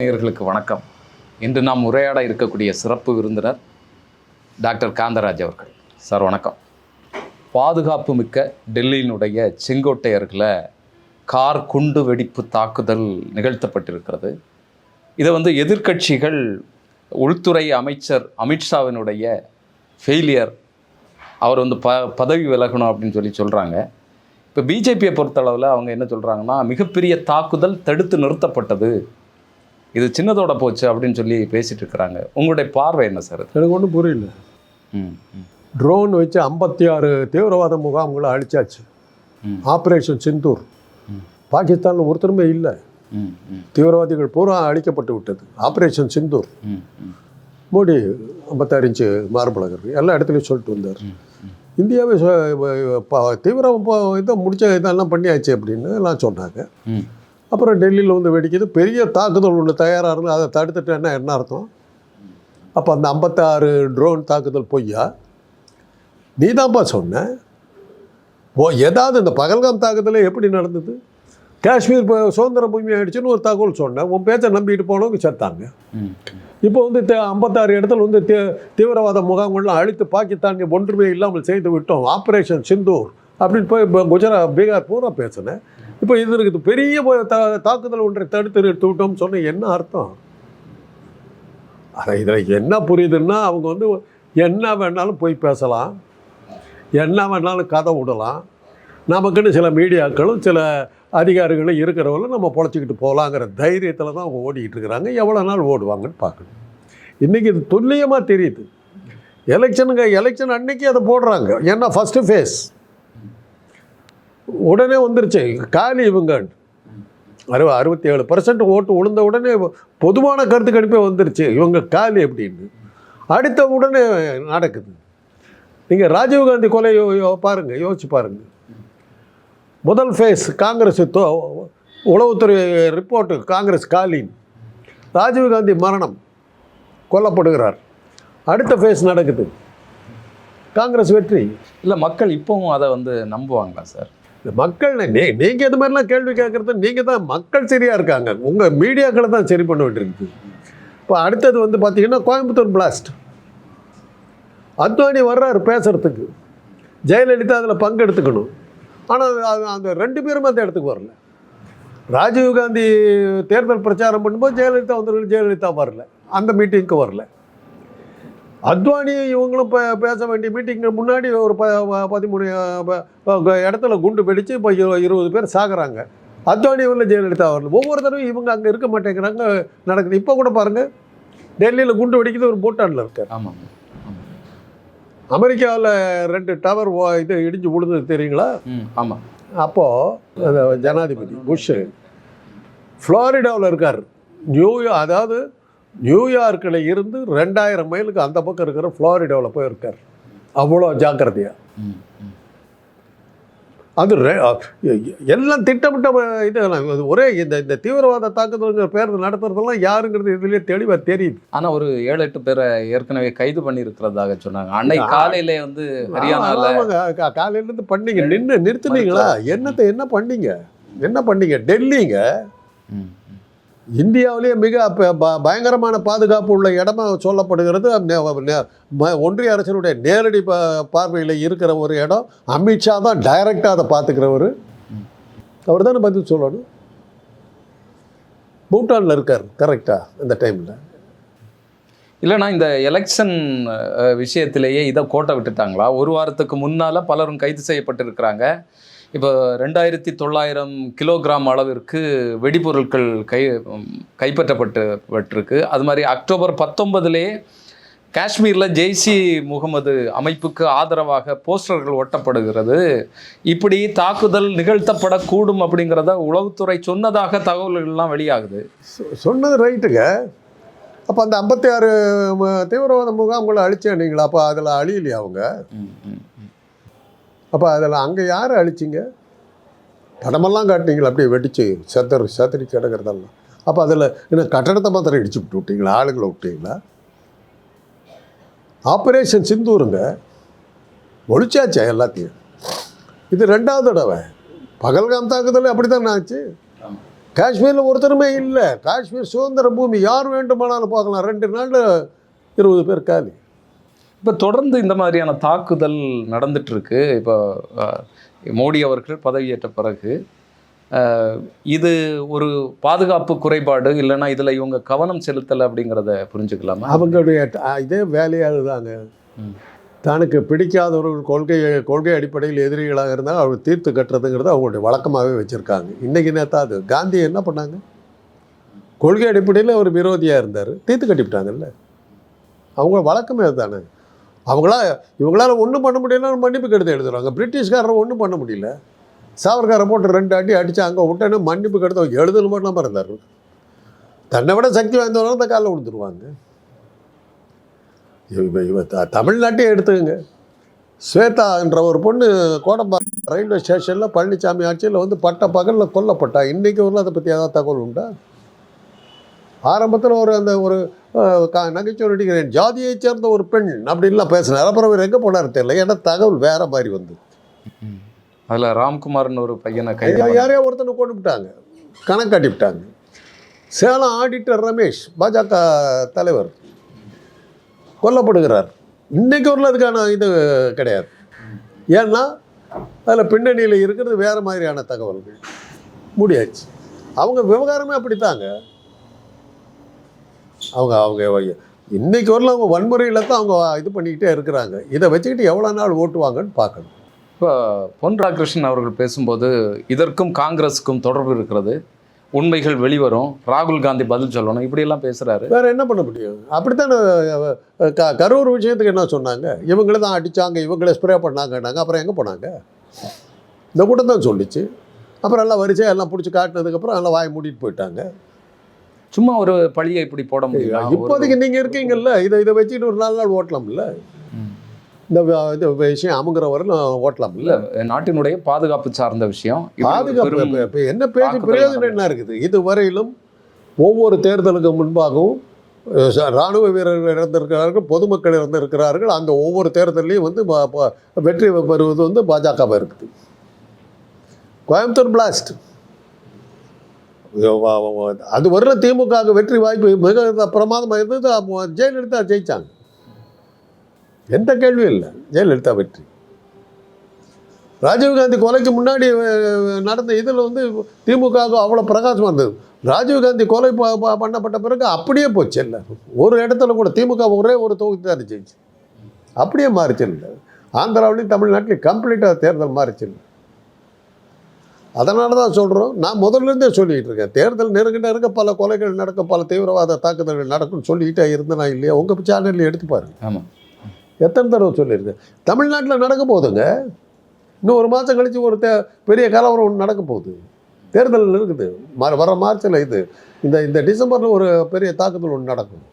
நேயர்களுக்கு வணக்கம். இன்று நாம் உரையாட இருக்கக்கூடிய சிறப்பு விருந்தினர் டாக்டர் காந்தராஜ் அவர்கள். சார் வணக்கம். பாதுகாப்பு மிக்க டெல்லியினுடைய செங்கோட்டையர்களை கார் குண்டு வெடிப்பு தாக்குதல் நிகழ்த்தப்பட்டிருக்கிறது. இதை வந்து எதிர்க்கட்சிகள் உள்துறை அமைச்சர் அமித்ஷாவினுடைய ஃபெயிலியர் அவர் வந்து ப பதவி விலகணும் அப்படின்னு சொல்லி சொல்கிறாங்க இப்போ பிஜேபியை பொறுத்தளவில் அவங்க என்ன சொல்கிறாங்கன்னா மிகப்பெரிய தாக்குதல் தடுத்து நிறுத்தப்பட்டது. இது சின்னதோட போச்சு அப்படின்னு சொல்லி பேசிட்டு இருக்கிறாங்க. உங்களுடைய பார்வை என்ன சார்? எனக்கு ஒன்றும் புரியல. ட்ரோன் வச்சு ஐம்பத்தி ஆறு தீவிரவாத முகாம்களை அழிச்சாச்சு. ஆப்ரேஷன் சிந்தூர். பாகிஸ்தானில் ஒருத்தருமே இல்லை. தீவிரவாதிகள் பூரா அழிக்கப்பட்டு விட்டது. ஆப்ரேஷன் சிந்தூர் மோடி ஐம்பத்தாறு இன்ச்சு மார்பழகர் எல்லா இடத்துலையும் சொல்லிட்டு வந்தார். இந்தியாவை தீவிரம் இதை முடிச்ச இதெல்லாம் பண்ணியாச்சு அப்படின்னு எல்லாம் சொன்னாங்க. அப்புறம் டெல்லியில் வந்து வெடிக்குது. பெரிய தாக்குதல் ஒன்று தயாராக இருந்து அதை தடுத்துட்டேன்னா என்ன அர்த்தம்? அப்போ அந்த ஐம்பத்தாறு ட்ரோன் தாக்குதல் பொய்யா? நீ தான்ப்பா சொன்ன. ஓ ஏதாவது இந்த பகல்காம் தாக்குதலே எப்படி நடந்தது? காஷ்மீர் இப்போ சுதந்திர பூமி ஆயிடுச்சுன்னு ஒரு தகவல் சொன்னேன் உன் பேச்சை நம்பிட்டு போனவங்க செத்தாங்க. இப்போ வந்து ஐம்பத்தாறு இடத்துல வந்து தீ தீவிரவாத முகாம்கள்லாம் அழித்து பாகிஸ்தான் ஒன்றுமே இல்லாமல் செய்து விட்டோம். ஆப்ரேஷன் சிந்தூர் அப்படின்னு போய் குஜராத் பீகார் பூரா பேசினேன். இப்போ இது இருக்குது. பெரிய தா- தாக்குதல் ஒன்றை தடுத்து நிறுத்துவிட்டோம்னு சொன்ன என்ன அர்த்தம்? அதை இதில் என்ன புரியுதுன்னா அவங்க வந்து என்ன வேணாலும் போய் பேசலாம். என்ன வேணாலும் கதை விடலாம். நமக்குன்னு சில மீடியாக்களும் சில அதிகாரிகளும் இருக்கிறவங்களும் நம்ம பொழைச்சிக்கிட்டு போகலாங்கிற தைரியத்தில் தான் அவங்க ஓடிக்கிட்டு இருக்கிறாங்க. எவ்வளோ நாள் ஓடுவாங்கன்னு பார்க்கணும். இன்றைக்கி இது துல்லியமாக தெரியுது. எலெக்ஷனுங்க எலெக்ஷன் அன்னைக்கு அதை போடுறாங்க. ஏன்னா ஃபஸ்ட்டு ஃபேஸ் உடனே வந்துருச்சு. காலி இவங்க. அறுப அறுபத்தி ஏழு பர்சன்ட் ஓட்டு விழுந்த உடனே பொதுவான கருத்து கணிப்பே வந்துருச்சு. இவங்க காலி அப்படின்னு. அடுத்த உடனே நடக்குது. நீங்கள் ராஜீவ்காந்தி கொலை யோ பாருங்கள் யோசிச்சு பாருங்கள் முதல் ஃபேஸ் காங்கிரஸ் உளவுத்துறை ரிப்போர்ட்டு காங்கிரஸ் காலின். ராஜீவ்காந்தி மரணம். கொல்லப்படுகிறார். அடுத்த ஃபேஸ் நடக்குது. காங்கிரஸ் வெற்றி. இல்லை மக்கள் இப்போவும் அதை வந்து நம்புவாங்களா சார்? இந்த மக்கள் நீ நீங்கள் இது மாதிரிலாம் கேள்வி கேட்குறது நீங்கள் தான் மக்கள் சரியாக இருக்காங்க. உங்கள் மீடியாக்களை தான் சரி பண்ண வேண்டியிருக்கு. இப்போ அடுத்தது வந்து பார்த்தீங்கன்னா கோயம்புத்தூர் பிளாஸ்ட் அத்வானி வர்றாரு பேசுகிறதுக்கு ஜெயலலிதா அதில் பங்கெடுத்துக்கணும் ஆனால் அந்த ரெண்டு பேரும் அந்த இடத்துக்கு வரல. ராஜீவ்காந்தி தேர்தல் பிரச்சாரம் பண்ணும்போது ஜெயலலிதா வந்து ஜெயலலிதா வரல. அந்த மீட்டிங்க்கு வரல. அத்வானி இவங்களும் பே பேச வேண்டிய மீட்டிங்கு முன்னாடி ஒரு ப பதிமூணு இடத்துல குண்டு வெடித்து இப்போ இரு- இருபது பேர் சாகுறாங்க. அத்வானி வரல ஜெயலலிதா வரல ஒவ்வொரு தடவையும் இவங்க அங்கே இருக்க மாட்டேங்கிறாங்க நடக்குது. இப்போ கூட பாருங்கள் டெல்லியில் குண்டு வெடிக்குது ஒரு பூட்டானில் இருக்கார். ஆமாம் அமெரிக்காவில் ரெண்டு டவர் இது இடிஞ்சு விழுந்தது தெரியுங்களா? ஆமாம் அப்போது ஜனாதிபதி புஷ்ஷு ஃப்ளாரிடாவில் இருக்கார். நியூயா அதாவது நியூயார்க்கில் இருந்து ரெண்டாயிரம் மைலுக்கு அந்த பக்கம் இருக்கிற ஃப்ளாரிடாவில் போய் இருக்கார் அவ்வளோ ஜாக்கிரதையா. ம் ம். அது எல்லாம் திட்டமிட்ட இது ஒரே இந்த இந்த தீவிரவாத தாக்குதலுங்கிற பேர் நடத்துறதெல்லாம் யாருங்கிறது இதுலேயே தெளிவாக தெரியுது. ஆனால் ஒரு ஏழு எட்டு பேரை ஏற்கனவே கைது பண்ணியிருக்கிறதாக சொன்னாங்க. அன்னைக்கு காலையிலே வந்து ஹரியானாவில் காலையிலேருந்து பண்ணீங்க. நின்று நிறுத்துனீங்களா? என்னத்தை என்ன பண்ணீங்க? என்ன பண்ணீங்க? டெல்லிங்க? இந்தியாவிலேயே மிக ப- பயங்கரமான பாதுகாப்பு உள்ள இடமா சொல்லப்படுகிறது. நே- ம- ஒன்றிய அரசினுடைய நேரடி ப பார்வையில் இருக்கிற ஒரு இடம். அமித்ஷா தான் டைரக்டாக அதை பார்த்துக்கிறவர். அவர் தானே பதில் சொல்லணும்? பூட்டானில் இருக்கார் கரெக்டாக இந்த டைமில் இல்லைனா இந்த எலெக்ஷன் விஷயத்திலேயே இதை கோட்டை விட்டுட்டாங்களா? ஒரு வாரத்துக்கு முன்னால் பலரும் கைது செய்யப்பட்டிருக்கிறாங்க. இப்போ ரெண்டாயிரத்தி தொள்ளாயிரம் கிலோகிராம் அளவிற்கு வெடிபொருட்கள் கை உம், கைப்பற்றப்பட்டு பட்டிருக்கு அது மாதிரி அக்டோபர் பத்தொன்பதுலேயே காஷ்மீரில் ஜெய்சி முகமது அமைப்புக்கு ஆதரவாக போஸ்டர்கள் ஒட்டப்படுகிறது. இப்படி தாக்குதல் நிகழ்த்தப்படக்கூடும் அப்படிங்கிறத உளவுத்துறை சொன்னதாக தகவல்கள்லாம் வெளியாகுது. சொன்னது ரைட்டுங்க. அப்போ அந்த ஐம்பத்தி ஆறு தீவிரவாத முகாம்களை அழிச்சேன்னீங்களா? அப்போ அதில் அழியலையா அவங்க. அப்போ அதில் அங்கே யாரை அழிச்சிங்க? படமெல்லாம் காட்டினீங்களா அப்படியே வெடிச்சு செத்தர் செத்தரி கிடக்கிறதெல்லாம். அப்போ அதில் இன்னும் கட்டடத்தை மாத்திரம் இடிச்சு விட்டு விட்டீங்களா? ஆளுங்களை விட்டீங்களா? ஆப்ரேஷன் சிந்தூருங்க. ஒழிச்சாச்சா எல்லாத்தையும். இது ரெண்டாவது தடவை. பகல்காம் தாக்குதல் அப்படி தானே ஆச்சு காஷ்மீரில் ஒருத்தருமே இல்லை. காஷ்மீர் சுதந்திர பூமி யார் வேண்டுமானாலும் பார்க்கலாம் ரெண்டு நாளில் இருபது பேர் காலி. இப்போ தொடர்ந்து இந்த மாதிரியான தாக்குதல் நடந்துட்டு இருக்கு இப்போ மோடி அவர்கள் பதவியேற்ற பிறகு இது ஒரு பாதுகாப்பு குறைபாடு இல்லைன்னா இதில் இவங்க கவனம் செலுத்தலை அப்படிங்கிறத புரிஞ்சுக்கலாமா? அவங்களுடைய இதே வேலையாக அதுதாங்க ம். தனக்கு பிடிக்காதவர்கள் கொள்கை கொள்கை அடிப்படையில் எதிரிகளாக இருந்தால் அவர் தீர்த்து கட்டுறதுங்கிறது அவங்களுடைய வழக்கமாகவே வச்சுருக்காங்க. இன்றைக்கி நேத்தா அது காந்தி என்ன பண்ணாங்க? கொள்கை அடிப்படையில் அவர் விரோதியாக இருந்தார். தீர்த்து கட்டிவிட்டாங்கல்ல. அவங்க வழக்கமே அதுதானே. அவங்களா இவங்களால ஒன்றும் பண்ண முடியலன்னு மன்னிப்பு கடிதம் எழுதுறாங்க. பிரிட்டிஷ்காரர் ஒன்றும் பண்ண முடியல. சாவர்காரை போட்டு ரெண்டு அடி அடித்து அங்கே விட்டேன்னு மன்னிப்பு கடிதம் எழுதணும் மட்டும் இருந்தார் தன்னை விட சக்தி வாய்ந்தவங்க அந்த காலில் விழுந்துருவாங்க. இவ இவ தமிழ்நாட்டையே எடுத்துக்கங்க. ஸ்வேதா என்ற ஒரு பொண்ணு கோடம்பா ரயில்வே ஸ்டேஷனில் பழனிசாமி ஆட்சியில் வந்து பட்ட பகலில் கொல்லப்பட்டா. இன்றைக்கி ஒரு அதை பற்றி ஏதாவது தகவல் உண்டா? ஆரம்பத்தில் ஒரு அந்த ஒரு நகைச்சுவை நடிக்கிறேன் ஜாதியைச் சேர்ந்த ஒரு பெண் அப்படின்லாம் பேசினார். அப்புறம் அவர் எங்கே போனார் தெரியல. ஏன்னா தகவல் வேற மாதிரி வந்து. அதில் ராம்குமார்னு ஒரு பையனை கை யாரையோ ஒருத்தனை கொண்டு விட்டாங்க. கணக்கு காட்டிவிட்டாங்க. சேலம் ஆடிட்டர் ரமேஷ் பாஜக தலைவர் கொல்லப்படுகிறார். இன்னைக்கு வரல அதுக்கான இது கிடையாது. ஏன்னா அதில் பின்னணியில் இருக்கிறது வேறு மாதிரியான தகவல்கள். முடியாச்சு. அவங்க விவகாரமே அப்படித்தாங்க. அவங்க அவங்க இன்னைக்கு வரல அவங்க வன்முறையில் தான் அவங்க இது பண்ணிக்கிட்டே இருக்கிறாங்க. இதை வச்சுக்கிட்டு எவ்வளோ நாள் ஓட்டுவாங்கன்னு பார்க்கணும். இப்போ பொன் ராகிருஷ்ணன் அவர்கள் பேசும்போது இதற்கும் காங்கிரஸுக்கும் தொடர்பு இருக்கிறது. உண்மைகள் வெளிவரும். ராகுல் காந்தி பதில் சொல்லணும். இப்படியெல்லாம் பேசுறாரு. வேற என்ன பண்ண முடியும்? அப்படித்தானே க கரூர் விஷயத்துக்கு என்ன சொன்னாங்க? இவங்கள தான் அடிச்சாங்க இவங்கள ஸ்ப்ரே பண்ணாங்கன்னாங்க. அப்புறம் எங்கே போனாங்க? இந்த கூட்டம் தான் சொல்லிச்சு. அப்புறம் எல்லாம் வரிசையாக எல்லாம் பிடிச்சி காட்டினதுக்கப்புறம் எல்லாம் வாய் மூடிட்டு போயிட்டாங்க. சும்மா ஒரு பழியை இப்படி போட முடியும்? இப்போதைக்கு நீங்கள் இருக்கீங்கல்ல இதை இதை வச்சுக்கிட்டு ஒரு நாலு நாள் ஓட்டலாம்ல. இந்த விஷயம் அமுங்கிற வரலும் ஓட்டலாம்ல? இல்ல நாட்டினுடைய பாதுகாப்பு சார்ந்த விஷயம். பாதுகாப்பு என்ன பேச்சு பிரயோஜனம். என்ன இருக்குது? இதுவரையிலும் ஒவ்வொரு தேர்தலுக்கு முன்பாகவும் அஹ், ச- ராணுவ வீரர்கள் இறந்திருக்கிறார்கள் பொதுமக்கள் இறந்திருக்கிறார்கள் அந்த ஒவ்வொரு தேர்தலையும் வந்து வெற்றி பெறுவது வந்து பாஜகவாக இருக்குது. கோயம்புத்தூர் பிளாஸ்ட் அது வரல திமுக வெற்றி வாய்ப்பு மிக பிரமாதமாக இருந்தது. ஜெயலலிதா ஜெயிச்சாங்க. எந்த கேள்வியும் இல்லை. ஜெயலலிதா வெற்றி. ராஜீவ்காந்தி கொலைக்கு முன்னாடி நடந்த இதில் வந்து திமுக அவ்வளோ பிரகாசமாக இருந்தது. ராஜீவ்காந்தி கொலை ப- பண்ணப்பட்ட பிறகு அப்படியே போச்சு இல்லை ஒரு இடத்துல கூட திமுக ஒரே ஒரு தொகுதி தான் ஜெயிச்சு. அப்படியே மாறிச்சு இல்லை ஆந்திராவிலையும் தமிழ்நாட்டிலையும் கம்ப்ளீட்டாக தேர்தல் மாறிச்சு இல்லை அதனால தான் சொல்கிறோம் நான் முதல்ல இருந்தே சொல்லிகிட்டு இருக்கேன். தேர்தல் நெருங்க நெருங்க பல கொலைகள் நடக்கும் பல தீவிரவாத தாக்குதல்கள் நடக்கும்னு சொல்லிக்கிட்டே இருந்தேனா இல்லையா? உங்கள் சேனலில் எடுத்து பாருங்க. ஆமா. எத்தனை தடவை சொல்லியிருக்கேன். தமிழ்நாட்டில் நடக்க போகுதுங்க. இன்னும் ஒரு மாதம் கழித்து ஒரு தே பெரிய கலவரம் ஒன்று நடக்க போகுது. தேர்தல் இருக்குது. ம- வர மார்ச்சில் இது. இந்த இந்த டிசம்பரில் ஒரு பெரிய தாக்குதல் ஒன்று நடக்கும்.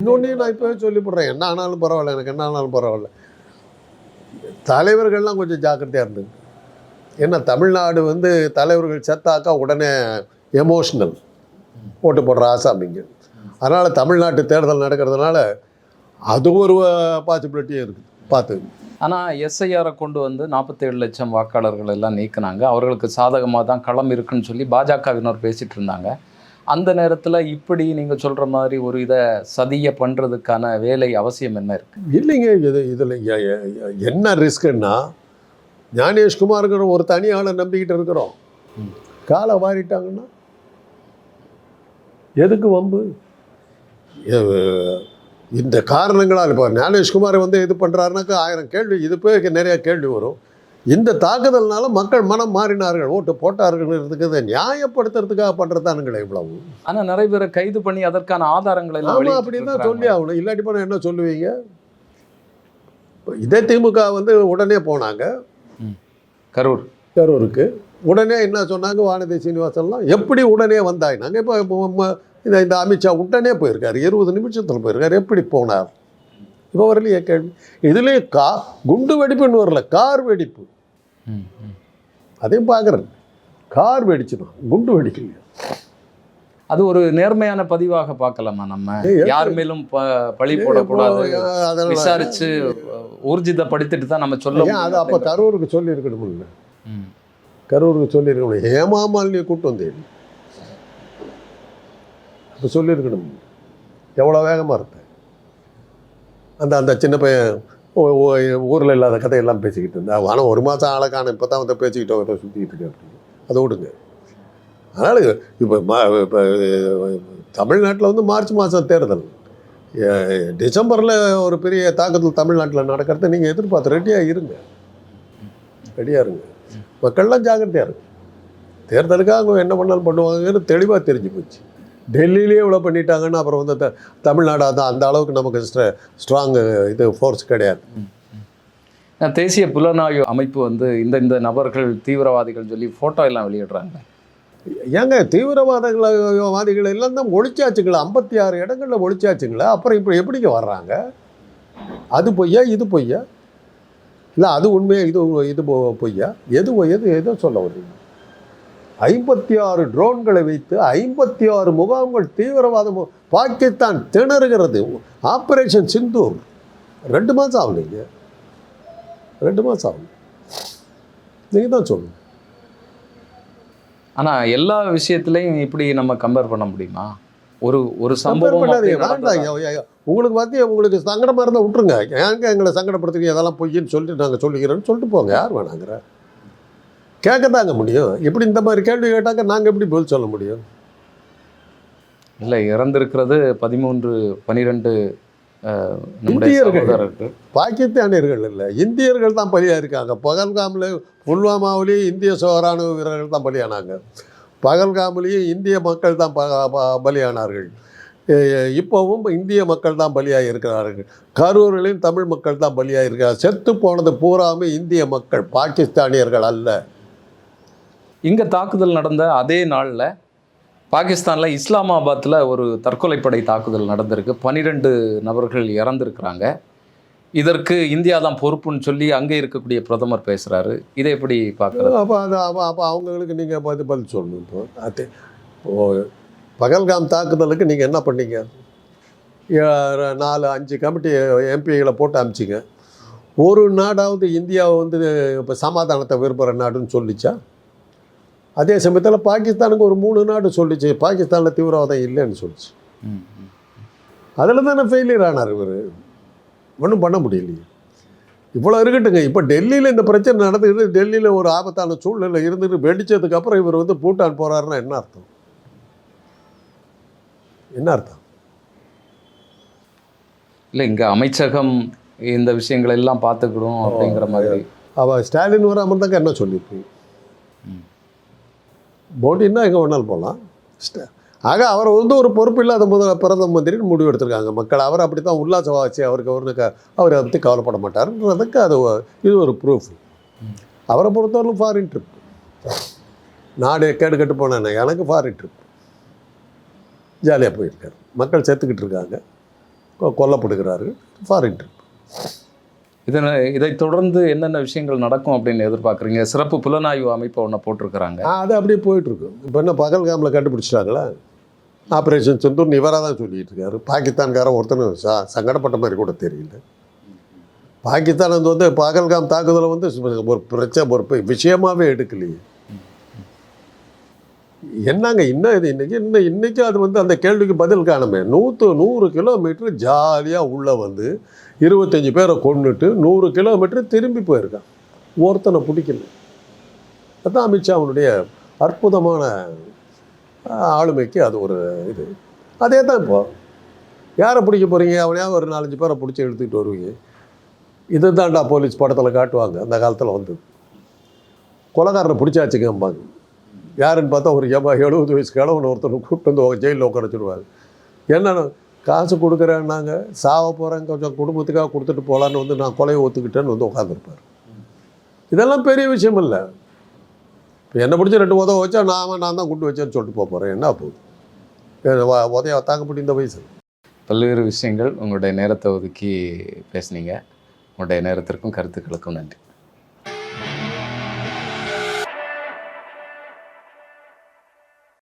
இன்னொன்றையும் நான் இப்போவே சொல்லிவிடுறேன் என்ன ஆனாலும் பரவாயில்ல எனக்கு என்ன ஆனாலும் பரவாயில்ல. தலைவர்கள்லாம் கொஞ்சம் ஜாக்கிரதையாக இருந்தது ஏன்னா தமிழ்நாடு வந்து தலைவர்கள் செத்தாக்கா உடனே எமோஷ்னல் ஓட்டு போடுற ஆசாமிங்க அதனால் தமிழ்நாட்டு தேர்தல் நடக்கிறதுனால அது ஒரு பாசிபிலிட்டியும் இருக்குது பார்த்து. ஆனா எஸ்ஐஆரை கொண்டு வந்து நாற்பத்தேழு லட்சம் வாக்காளர்கள் எல்லாம் நீக்குனாங்க. அவர்களுக்கு சாதகமாக தான் களம் இருக்குன்னு சொல்லி பாஜகவினர் பேசிட்டு இருந்தாங்க. அந்த நேரத்துல இப்படி நீங்க சொல்ற மாதிரி ஒரு இதை சதிய பண்றதுக்கான வேலை அவசியம் என்ன இருக்கு? இல்லைங்க இது இதில் என்ன ரிஸ்க்குன்னா ஞானேஷ்குமாருங்கிற ஒரு தனி ஆளை நம்பிக்கிட்டு இருக்கிறோம். காலை வாரிட்டாங்கன்னா எதுக்கு வம்பு? இந்த காரணங்களால் இப்போ ஞானேஷ்குமார் வந்து இது பண்ணுறாருனாக்கா ஆயிரம் கேள்வி இது போய் நிறைய கேள்வி வரும். இந்த தாக்குதல்னால மக்கள் மனம் மாறினார்கள் ஓட்டு போட்டார்கள்ன்றதுக்கு இதை நியாயப்படுத்துறதுக்காக பண்ணுறதானுங்களே இவ்வளவு. ஆனா நிறைய பேரை கைது பண்ணி அதற்கான ஆதாரங்களை எல்லாம் ஆமாம் வெளியிட்டு அப்படி தான். சொல்லி ஆகணும். இல்லாட்டி போனால் என்ன சொல்லுவீங்க? இப்ப இதே திமுக வந்து உடனே போனாங்க. கரூர். கரூருக்கு. உடனே என்ன சொன்னாங்க வானதி சீனிவாசன்லாம்? எப்படி உடனே வந்தாயினாங்க இப்போ இப்போ இந்த இந்த அமித்ஷா உடனே போயிருக்காரு. இருபது நிமிஷத்தில் போயிருக்காரு. எப்படி போனார்? இப்போ வரலையே கேள்வி. இதுலேயே கா குண்டு வெடிப்புன்னு வரல கார் வெடிப்பு. அதையும் பார்க்குறேன். கார் வெடிச்சிடும் குண்டு வெடிக்கலையா. அது ஒரு நேர்மையான பதிவாக பார்க்கலாமா நம்ம? யார் மேலும் பழி போடக்கூடாது? விசாரிச்சு ஊர்ஜிதப்படுத்திட்டு தான் நம்ம சொல்ல அது அப்போ கரூருக்கு சொல்லியிருக்கணும்ல? ம். கரூருக்கு சொல்லியிருக்கணும். ஏமாமாலினியை கூட்டு வந்தேன். இப்போ சொல்லியிருக்கணும். எவ்வளோ வேகமாக இருந்தேன் அந்த அந்த சின்ன பையன் ஊரில் இல்லாத கதையெல்லாம் பேசிக்கிட்டு இருந்தேன். ஆனால் ஒரு மாதம் ஆளை காணும். இப்போ தான் வந்து பேசிக்கிட்டோம் சுற்றிக்கிட்டு இருக்கேன். அப்படின்னு அதை விடுங்க. அதனால் இப்போ மா இப்போ தமிழ்நாட்டில் வந்து மார்ச் மாதம் தேர்தல். டிசம்பரில் ஒரு பெரிய தாக்குதல் தமிழ்நாட்டில் நடக்கிறத நீங்கள் எதிர்பார்த்து ரெடியாக இருங்க. ரெடியாக இருங்க. மக்கள்லாம் ஜாக்கிரதையாக இருங்க. தேர்தலுக்காக அவங்க என்ன பண்ணாலும் பண்ணுவாங்கன்னு தெளிவாக தெரிஞ்சு போச்சு. டெல்லியிலே இவ்வளோ பண்ணிட்டாங்கன்னா அப்புறம் வந்து த- தமிழ்நாடு அதான் அந்த அளவுக்கு நமக்கு ஸ்ட்ராங் இது ஃபோர்ஸ் கிடையாது. தேசிய புலனாய்வு அமைப்பு வந்து இந்த இந்த நபர்கள் தீவிரவாதிகள் சொல்லி ஃபோட்டோ எல்லாம் வெளியிடுறாங்க. ஏங்க தீவிரவாதவாதிகள் வாதிகள் எல்லாம் தான் ஒழிச்சாச்சுங்களா? ஐம்பத்தி ஆறு இடங்களில் ஒழிச்சாச்சுங்களா? அப்புறம் இப்போ எப்படிங்க வர்றாங்க? அது பொய்யா இது பொய்யா? இல்லை அது உண்மையா இது இது பொ- பொய்யா? எது எது எதோ சொல்ல வரீங்க ஐம்பத்தி ஆறு ட்ரோன்களை வைத்து ஐம்பத்தி ஆறு முகாம்கள் தீவிரவாதம் பாகிஸ்தான் திணறுகிறது. ஆப்ரேஷன் சிந்தூர். ரெண்டு மாதம் ஆகலைங்க. ரெண்டு மாதம் ஆகும் நீங்கள் தான் சொல்லணும் ஆனா எல்லா விஷயத்துலையும் இப்படி நம்ம கம்பேர் பண்ண முடியுமா? ஒரு ஒரு சம்பவம். உங்களுக்கு பார்த்து உங்களுக்கு சங்கடமாக இருந்தால் விட்டுருங்க. ஏங்க எங்களை சங்கடப்படுத்துறீங்க? அதெல்லாம் பொய்ன்னு சொல்லிட்டு நாங்கள் சொல்லிக்கிறோன்னு சொல்லிட்டு போங்க. யார் வேணாங்கிற? கேட்க தாங்க முடியும். எப்படி இந்த மாதிரி கேள்வி கேட்டாக்க நாங்கள் எப்படி பதில் சொல்ல முடியும்? இல்ல இறந்திருக்கிறது பதிமூன்று நம்முடைய இந்தியர்கள். சகோதரர்கள். பாகிஸ்தானியர்கள் இல்லை. இந்தியர்கள் தான் பலியாக இருக்காங்க பகல்காமில் புல்வாமாவிலேயே இந்திய சோராணுவ வீரர்கள் தான் பலியானாங்க. பகல்காமிலேயும் இந்திய மக்கள் தான் பலியானார்கள். இப்போவும் இந்திய மக்கள் தான் பலியாக இருக்கிறார்கள் கரூரிலையும் தமிழ் மக்கள் தான் பலியாக இருக்கிறார் செத்து போனது பூராமே இந்திய மக்கள் பாகிஸ்தானியர்கள் அல்ல. இங்க தாக்குதல் நடந்த அதே நாள்ல பாகிஸ்தானில் இஸ்லாமாபாத்தில் ஒரு தற்கொலைப்படை தாக்குதல் நடந்திருக்கு. பன்னிரெண்டு நபர்கள் இறந்திருக்கிறாங்க. இதற்கு இந்தியா தான் பொறுப்புன்னு சொல்லி அங்கே இருக்கக்கூடிய பிரதமர் பேசுகிறாரு இதை எப்படி பார்க்குறது? அப்போ அது அப்போ அப்போ அவங்களுக்கு நீங்கள் பதில் பதில் சொல்லணும் இப்போ. அது ஓ பகல்காம் தாக்குதலுக்கு நீங்கள் என்ன பண்ணீங்க? நாலு அஞ்சு கமிட்டி எம்பிகளை போட்டு அமிச்சிங்க. ஒரு நாடாவது இந்தியாவை வந்து இப்போ சமாதானத்தை விரும்புகிற நாடுன்னு சொல்லிச்சா? அதே சமயத்தில் பாகிஸ்தானுக்கு ஒரு மூணு நாடு சொல்லிச்சு. பாகிஸ்தானில் தீவிரவாதம் இல்லைன்னு சொல்லிச்சு. அதில் தானே ஃபெயிலியர் ஆனார் இவர். ஒன்றும் பண்ண முடியலையே. இவ்வளோ இருக்கட்டுங்க. இப்போ டெல்லியில் இந்த பிரச்சனை நடந்துக்கிட்டு டெல்லியில் ஒரு ஆபத்தான சூழ்நிலை இருந்துட்டு வெடிச்சதுக்கு அப்புறம் இவர் வந்து பூட்டான் போகிறாருன்னா என்ன அர்த்தம்? என்ன அர்த்தம்? இல்ல இங்க அமைச்சகம் இந்த விஷயங்களை எல்லாம் பார்த்துக்கிடும் அப்படிங்கிற மாதிரி. அவள் ஸ்டாலின் வர அமர்ந்தாக்க என்ன சொல்லியிருப்பீங்க. மோடின்னா எங்கே வேணாலும் போகலாம் ஆக அவர் வந்து ஒரு பொறுப்பு இல்லாத முதல் பிரதம மந்திரின்னு முடிவு எடுத்திருக்காங்க. மக்கள் அவர் அப்படி தான் உல்லாசவாச்சு அவருக்கு அவருக்கு அவர் அதை பற்றி கவலைப்பட மாட்டாருன்றதுக்கு அது இது ஒரு ப்ரூஃப் அவரை பொறுத்தவரைக்கும் ஃபாரின் ட்ரிப் நாடு கேடு கட்டு போனேன் எனக்கு ஃபாரின் ட்ரிப் ஜாலியாக போயிருக்காரு. மக்கள் செத்துக்கிட்டு இருக்காங்க. கொ- கொல்லப்படுகிறார்கள். ஃபாரின் ட்ரிப் இதனை இதை தொடர்ந்து என்னென்ன விஷயங்கள் நடக்கும் அப்படின்னு எதிர்பார்க்குறீங்க? சிறப்பு புலனாய்வு அமைப்பை ஒன்று போட்டிருக்கிறாங்க. அது அப்படியே போயிட்டுருக்கு. இப்போ என்ன பகல்காமில் கண்டுபிடிச்சிட்டாங்களா? ஆப்ரேஷன் செந்தூர் இவராக தான் சொல்லிட்டு இருக்காரு. பாகிஸ்தான்காரன் ஒருத்தனும் சா சங்கடப்பட்ட மாதிரி கூட தெரியல. பாகிஸ்தான் வந்து வந்து பகல்காம் தாக்குதலை வந்து ஒரு பிரச்சனை ஒரு விஷயமாகவே விஷயமாவே எடுக்கலையே. என்னங்க இன்னும் இது இன்றைக்கி இன்னும் இன்றைக்கி அது வந்து அந்த கேள்விக்கு பதில் காணுமே. நூற்று நூறு கிலோமீட்டர் ஜாலியாக உள்ளே வந்து இருபத்தஞ்சி பேரை கொண்டுட்டு நூறு கிலோமீட்டர் திரும்பி போயிருக்கான். ஒருத்தனை பிடிக்கல. அதுதான் அமித்ஷா அவனுடைய அற்புதமான ஆளுமைக்கு அது ஒரு இது. அதே தான் இப்போ. யாரை பிடிக்க போகிறீங்க அவனையாக ஒரு நாலஞ்சு பேரை பிடிச்சி எடுத்துக்கிட்டு வருவீங்க. இது தாண்டா போலீஸ் படத்தில் காட்டுவாங்க. அந்த காலத்தில் வந்து கொலகாரனை பிடிச்சாச்சுங்கம்பாங்க யாருன்னு பார்த்தா ஒரு எபா எழுபது வயசு கிழவன் ஒருத்தர் கூப்பிட்டு வந்து ஜெயிலில் உட்காரச்சிடுவார் வச்சுடுவாங்க என்னென்ன காசு கொடுக்குறேன்னாங்க சாவ போகிறேன் கொஞ்சம் குடும்பத்துக்காக கொடுத்துட்டு போகலான்னு வந்து நான் கொலையை ஒத்துக்கிட்டேன்னு வந்து உட்காந்துருப்பார் இதெல்லாம் பெரிய விஷயம் இல்லை. இப்போ என்னை பிடிச்சி ரெண்டு உதவ வச்சா நான் நான் தான் கூட்டு வச்சேன்னு சொல்லிட்டு போக போகிறேன் என்ன போகுது? உதய தாங்க முடிந்த வயசு. பல்வேறு விஷயங்கள் உங்களுடைய நேரத்தை ஒதுக்கி பேசுனீங்க. உங்களுடைய நேரத்திற்கும் கருத்துக்களுக்கும் நன்றி.